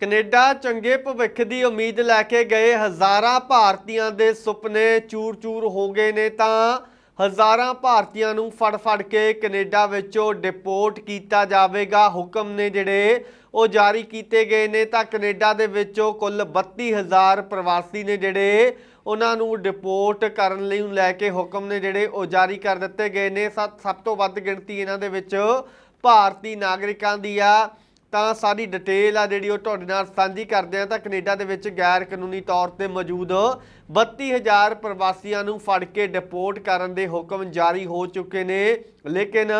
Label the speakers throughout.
Speaker 1: Canada ਚੰਗੇ ਭਵਿੱਖ ਦੀ ਉਮੀਦ ਲੈ ਕੇ ਗਏ ਹਜ਼ਾਰਾਂ ਭਾਰਤੀਆਂ ਦੇ ਸੁਪਨੇ ਚੂਰ-ਚੂਰ ਹੋ ਗਏ ਨੇ ਤਾਂ ਹਜ਼ਾਰਾਂ ਭਾਰਤੀਆਂ ਨੂੰ ਫੜ-ਫੜ ਕੇ ਕੈਨੇਡਾ ਵਿੱਚੋਂ ਡਿਪੋਰਟ ਕੀਤਾ ਜਾਵੇਗਾ। ਹੁਕਮ ਨੇ ਜਿਹੜੇ ਉਹ ਜਾਰੀ ਕੀਤੇ ਗਏ ਨੇ ਤਾਂ ਕੈਨੇਡਾ ਦੇ ਵਿੱਚੋਂ ਕੁੱਲ 32000 ਪ੍ਰਵਾਸੀ ਨੇ ਜਿਹੜੇ ਉਹਨਾਂ ਨੂੰ ਡਿਪੋਰਟ ਕਰਨ ਲਈ ਨੂੰ ਲੈ ਕੇ ਹੁਕਮ ਨੇ ਜਿਹੜੇ ਉਹ ਜਾਰੀ ਕਰ ਦਿੱਤੇ ਗਏ ਨੇ। ਸਭ ਸਭ ਤੋਂ ਵੱਧ ਗਿਣਤੀ ਇਹਨਾਂ ਦੇ ਵਿੱਚ ਭਾਰਤੀ ਨਾਗਰਿਕਾਂ ਦੀ ਆ। ਤਾਂ ਸਾਰੀ ਡਿਟੇਲ ਆ ਜਿਹੜੀ ਉਹ ਤੁਹਾਡੇ ਨਾਲ ਸਾਂਝੀ ਕਰਦੇ ਆ ਤਾਂ ਕੈਨੇਡਾ ਦੇ ਵਿੱਚ ਗੈਰ ਕਾਨੂੰਨੀ ਤੌਰ ਤੇ ਮੌਜੂਦ 32000 ਪ੍ਰਵਾਸੀਆਂ ਨੂੰ ਫੜ ਕੇ ਡਿਪੋਰਟ ਕਰਨ ਦੇ ਹੁਕਮ ਜਾਰੀ ਹੋ ਚੁੱਕੇ ਨੇ। ਲੇਕਿਨ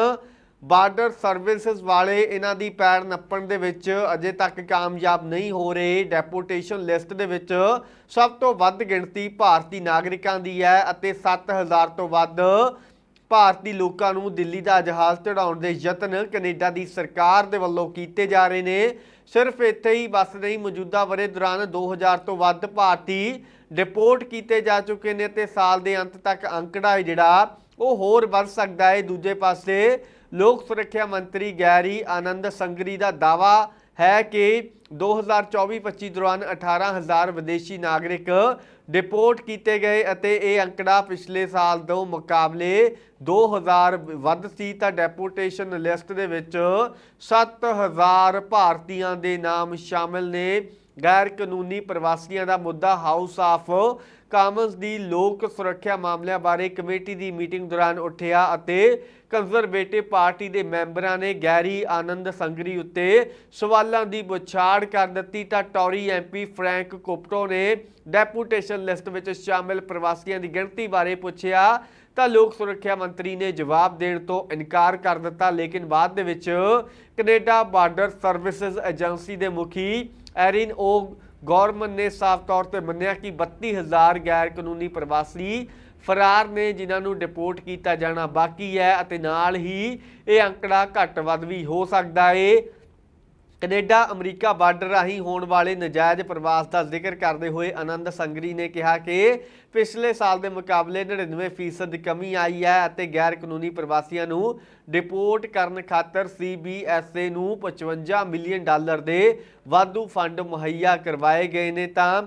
Speaker 1: ਬਾਰਡਰ ਸਰਵਿਸਿਜ਼ ਵਾਲੇ ਇਹਨਾਂ ਦੀ ਪੈਰ ਨੱਪਣ ਦੇ ਵਿੱਚ ਅਜੇ ਤੱਕ ਕਾਮਯਾਬ ਨਹੀਂ ਹੋ ਰਹੇ। ਡੈਪੋਟੇਸ਼ਨ ਲਿਸਟ ਦੇ ਵਿੱਚ ਸਭ ਤੋਂ ਵੱਧ ਗਿਣਤੀ ਭਾਰਤੀ ਨਾਗਰਿਕਾਂ ਦੀ ਹੈ ਅਤੇ 7000 ਤੋਂ ਵੱਧ ਭਾਰਤੀ ਲੋਕਾਂ ਨੂੰ ਦਿੱਲੀ ਦਾ ਜਹਾਜ਼ ਚੜਾਉਣ ਦੇ ਯਤਨ ਕੈਨੇਡਾ ਦੀ ਸਰਕਾਰ ਦੇ ਵੱਲੋਂ ਕੀਤੇ ਜਾ ਰਹੇ ਨੇ। ਸਿਰਫ ਇੱਥੇ ਹੀ ਬਸ ਨਹੀਂ, ਮੌਜੂਦਾ ਵਰੇ ਦੌਰਾਨ 2000 ਤੋਂ ਵੱਧ ਭਾਰਤੀ ਡਿਪੋਰਟ ਕੀਤੇ ਜਾ ਚੁੱਕੇ ਨੇ ਤੇ ਸਾਲ ਦੇ ਅੰਤ ਤੱਕ ਅੰਕੜਾ ਹੈ ਜਿਹੜਾ, ਉਹ ਹੋਰ ਵੱਧ ਸਕਦਾ ਹੈ। ਦੂਜੇ ਪਾਸੇ, ਲੋਕ ਸੁਰੱਖਿਆ ਮੰਤਰੀ ਗੈਰੀ ਆਨੰਦ ਸੰਗਰੀ ਦਾ ਦਾਵਾ ਹੈ ਕਿ 2024-25 ਦੌਰਾਨ 18000 ਵਿਦੇਸ਼ੀ ਨਾਗਰਿਕ ਡਿਪੋਰਟ ਕੀਤੇ ਗਏ ਅਤੇ ਇਹ ਅੰਕੜਾ ਪਿਛਲੇ ਸਾਲ ਤੋਂ ਮੁਕਾਬਲੇ 2000 ਵੱਧ ਸੀ ਤਾਂ ਡੈਪੋਟੇਸ਼ਨ ਲਿਸਟ ਦੇ ਵਿੱਚ 7000 ਭਾਰਤੀਆਂ ਦੇ ਨਾਮ ਸ਼ਾਮਿਲ ਨੇ। ਗੈਰ ਕਾਨੂੰਨੀ ਪ੍ਰਵਾਸੀਆਂ ਦਾ ਮੁੱਦਾ ਹਾਊਸ ਆਫ ਕਾਮਨਸ ਦੀ ਲੋਕ ਸੁਰੱਖਿਆ ਮਾਮਲਿਆਂ ਬਾਰੇ ਕਮੇਟੀ ਦੀ ਮੀਟਿੰਗ ਦੌਰਾਨ ਉੱਠਿਆ ਅਤੇ ਕੰਜ਼ਰਵੇਟਿਵ ਪਾਰਟੀ ਦੇ ਮੈਂਬਰਾਂ ਨੇ ਗੈਰੀ ਆਨੰਦ ਸੰਗਰੀ ਉੱਤੇ ਸਵਾਲਾਂ ਦੀ ਬੁਛਾੜ ਕਰ ਦਿੱਤੀ ਤਾਂ ਟੌਰੀ ਐਮਪੀ ਫ੍ਰੈਂਕ ਕੋਪਟੋ ਨੇ ਡੈਪੂਟੇਸ਼ਨ ਲਿਸਟ ਵਿੱਚ ਸ਼ਾਮਿਲ ਪ੍ਰਵਾਸੀਆਂ ਦੀ ਗਿਣਤੀ ਬਾਰੇ ਪੁੱਛਿਆ ਤਾਂ ਲੋਕ ਸੁਰੱਖਿਆ ਮੰਤਰੀ ਨੇ ਜਵਾਬ ਦੇਣ ਤੋਂ ਇਨਕਾਰ ਕਰ ਦਿੱਤਾ। ਲੇਕਿਨ ਬਾਅਦ ਦੇ ਵਿੱਚ ਕੈਨੇਡਾ ਬਾਰਡਰ ਸਰਵਿਸਿਜ਼ ਏਜੰਸੀ ਦੇ ਮੁਖੀ ਐਰਿਨ ਓ ਗੌਰਮਨ ਨੇ ਸਾਫ਼ ਤੌਰ ਤੇ ਮੰਨਿਆ ਕਿ 32000 ਗੈਰ ਕਾਨੂੰਨੀ ਪ੍ਰਵਾਸੀ ਫਰਾਰ ਨੇ, ਜਿਨ੍ਹਾਂ ਨੂੰ ਡਿਪੋਰਟ ਕੀਤਾ ਜਾਣਾ ਬਾਕੀ ਹੈ ਅਤੇ ਨਾਲ ਹੀ ਇਹ ਅੰਕੜਾ ਘੱਟ ਵੱਧ ਵੀ ਹੋ ਸਕਦਾ ਏ। ਕੈਨੇਡਾ, ਅਮਰੀਕਾ ਬਾਰਡਰ ਰਾਹੀਂ ਹੋਣ ਵਾਲੇ ਨਜਾਇਜ਼ ਪ੍ਰਵਾਸ ਦਾ ਜ਼ਿਕਰ ਕਰਦੇ ਹੋਏ ਆਨੰਦ ਸੰਗਰੀ ਨੇ ਕਿਹਾ ਕਿ ਪਿਛਲੇ ਸਾਲ ਦੇ ਮੁਕਾਬਲੇ 99% ਦੀ ਕਮੀ ਆਈ ਹੈ ਅਤੇ ਗੈਰ ਕਾਨੂੰਨੀ ਪ੍ਰਵਾਸੀਆਂ ਨੂੰ ਡਿਪੋਰਟ ਕਰਨ ਖਾਤਰ CBSA ਨੂੰ 55 ਮਿਲੀਅਨ ਡਾਲਰ ਦੇ ਵਾਧੂ ਫੰਡ ਮੁਹੱਈਆ ਕਰਵਾਏ ਗਏ ਨੇ ਤਾਂ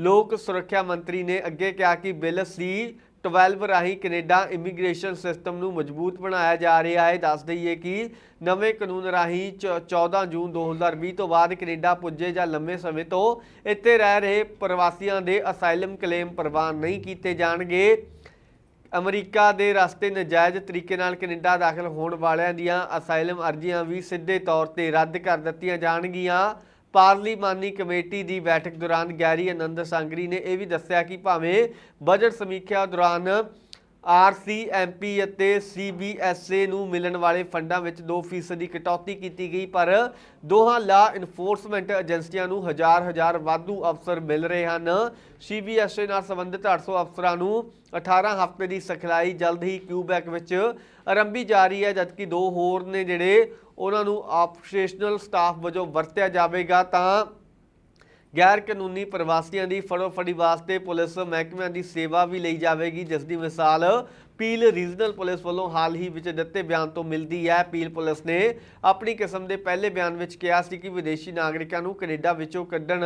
Speaker 1: ਲੋਕ ਸੁਰੱਖਿਆ ਮੰਤਰੀ ਨੇ ਅੱਗੇ ਕਿਹਾ ਕਿ ਬਿੱਲ ਸੀ 12 ਰਾਹੀਂ ਕੈਨੇਡਾ ਇਮੀਗ੍ਰੇਸ਼ਨ ਸਿਸਟਮ ਨੂੰ ਮਜ਼ਬੂਤ ਬਣਾਇਆ ਜਾ ਰਿਹਾ ਹੈ। ਦੱਸ ਦਈਏ ਕਿ ਨਵੇਂ ਕਾਨੂੰਨ ਰਾਹੀਂ ਚ- 14 ਜੂਨ 2020 ਤੋਂ ਬਾਅਦ ਕੈਨੇਡਾ ਪੁੱਜੇ ਜਾਂ ਲੰਮੇ ਸਮੇਂ ਤੋਂ ਇੱਥੇ ਰਹਿ ਰਹੇ ਪ੍ਰਵਾਸੀਆਂ ਦੇ ਅਸਾਈਲਮ ਕਲੇਮ ਪ੍ਰਵਾਨ ਨਹੀਂ ਕੀਤੇ ਜਾਣਗੇ। ਅਮਰੀਕਾ ਦੇ ਰਸਤੇ ਨਜਾਇਜ਼ ਤਰੀਕੇ ਨਾਲ ਕੈਨੇਡਾ ਦਾਖਲ ਹੋਣ ਵਾਲਿਆਂ ਦੀਆਂ ਅਸਾਈਲਮ ਅਰਜ਼ੀਆਂ ਵੀ ਸਿੱਧੇ ਤੌਰ ਤੇ ਰੱਦ ਕਰ ਦਿੱਤੀਆਂ ਜਾਣਗੀਆਂ। ਪਾਰਲੀਮਾਨੀ ਕਮੇਟੀ ਦੀ ਬੈਠਕ ਦੌਰਾਨ ਗੈਰੀ ਆਨੰਦ ਸੰਗਰੀ ਨੇ ਇਹ ਵੀ ਦੱਸਿਆ ਕਿ ਭਾਵੇਂ ਬਜਟ ਸਮੀਖਿਆ ਦੌਰਾਨ ਆਰਸੀਐਮਪੀ ਅਤੇ ਸੀਬੀਐਸਏ ਨੂੰ ਮਿਲਣ ਵਾਲੇ ਫੰਡਾਂ ਵਿੱਚ 2% ਦੀ ਕਟੌਤੀ ਕੀਤੀ ਗਈ, ਪਰ ਦੋਹਾਂ ਲਾ ਇਨਫੋਰਸਮੈਂਟ ਏਜੰਸੀਆਂ ਨੂੰ ਹਜ਼ਾਰ ਹਜ਼ਾਰ ਵਾਧੂ ਅਫਸਰ ਮਿਲ ਰਹੇ ਹਨ। ਸੀਬੀਐਸਏ ਨਾਲ ਸੰਬੰਧਿਤ 800 ਅਫਸਰਾਂ ਨੂੰ 18 ਹਫ਼ਤੇ ਦੀ ਸਿਖਲਾਈ ਜਲਦ ਹੀ ਕਿਊਬੈਕ ਵਿੱਚ ਆਰੰਭੀ ਜਾ ਰਹੀ ਹੈ, ਜਦਕਿ ਦੋ ਹੋਰ ਨੇ ਜਿਹੜੇ ਉਹਨਾਂ ਨੂੰ ਆਪਰੇਸ਼ਨਲ ਸਟਾਫ ਵਜੋਂ ਵਰਤਿਆ ਜਾਵੇਗਾ, ਤਾਂ ਗੈਰ ਕਾਨੂੰਨੀ ਪ੍ਰਵਾਸੀਆਂ ਦੀ ਫੜੋਫੜੀ ਵਾਸਤੇ ਪੁਲਿਸ ਮਹਿਕਮਿਆਂ ਦੀ ਸੇਵਾ ਵੀ ਲਈ ਜਾਵੇਗੀ, ਜਿਸ ਦੀ ਮਿਸਾਲ ਪੀਲ ਰੀਜਨਲ ਪੁਲਿਸ ਵੱਲੋਂ ਹਾਲ ਹੀ ਵਿੱਚ ਦਿੱਤੇ ਬਿਆਨ ਤੋਂ ਮਿਲਦੀ ਹੈ। ਪੀਲ ਪੁਲਿਸ ਨੇ ਆਪਣੀ ਕਿਸਮ ਦੇ ਪਹਿਲੇ ਬਿਆਨ ਵਿੱਚ ਕਿਹਾ ਸੀ ਕਿ ਵਿਦੇਸ਼ੀ ਨਾਗਰਿਕਾਂ ਨੂੰ ਕੈਨੇਡਾ ਵਿੱਚੋਂ ਕੱਢਣ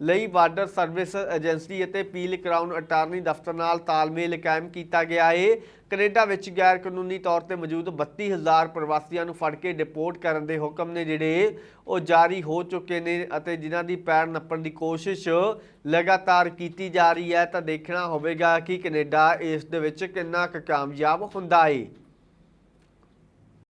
Speaker 1: ਲਈ ਬਾਰਡਰ ਸਰਵਿਸ ਏਜੰਸੀ ਅਤੇ ਪੀਲ ਕਰਾਊਨ ਅਟਾਰਨੀ ਦਫ਼ਤਰ ਨਾਲ ਤਾਲਮੇਲ ਕਾਇਮ ਕੀਤਾ ਗਿਆ ਹੈ ਕੈਨੇਡਾ ਵਿੱਚ ਗੈਰ ਕਾਨੂੰਨੀ ਤੌਰ ਤੇ ਮੌਜੂਦ 32000 ਪ੍ਰਵਾਸੀਆਂ ਨੂੰ ਫੜ ਕੇ ਡਿਪੋਰਟ ਕਰਨ ਦੇ ਹੁਕਮ ਨੇ ਜਿਹੜੇ ਉਹ ਜਾਰੀ ਹੋ ਚੁੱਕੇ ਨੇ ਅਤੇ ਜਿਨ੍ਹਾਂ ਦੀ ਪੈਰ ਨੱਪਣ ਦੀ ਕੋਸ਼ਿਸ਼ ਲਗਾਤਾਰ ਕੀਤੀ ਜਾ ਰਹੀ ਹੈ। ਤਾਂ ਦੇਖਣਾ ਹੋਵੇਗਾ ਕਿ ਕੈਨੇਡਾ ਇਸ ਦੇ ਵਿੱਚ ਕਿੰਨਾ ਕੁ ਕਾਮਯਾਬ ਹੁੰਦਾ ਹੈ